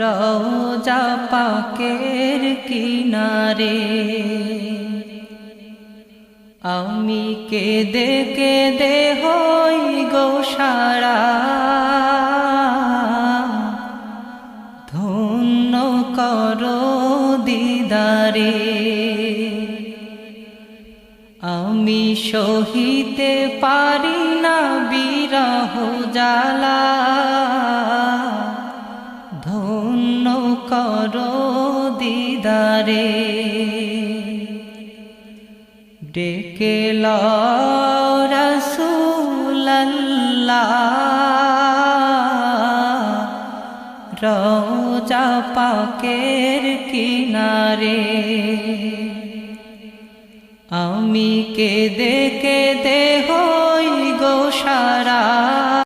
রওজা পাকের কিনারে আমি কেঁদে কেঁদে হই গোসারা ধন্য করো দিদারে। আমি সহিতে পারি না জালা ধন্য করো দিদারে। ডেকে রসুল্লাহ রোজা পাকের কিনারে। আমি কেঁদে কেঁদে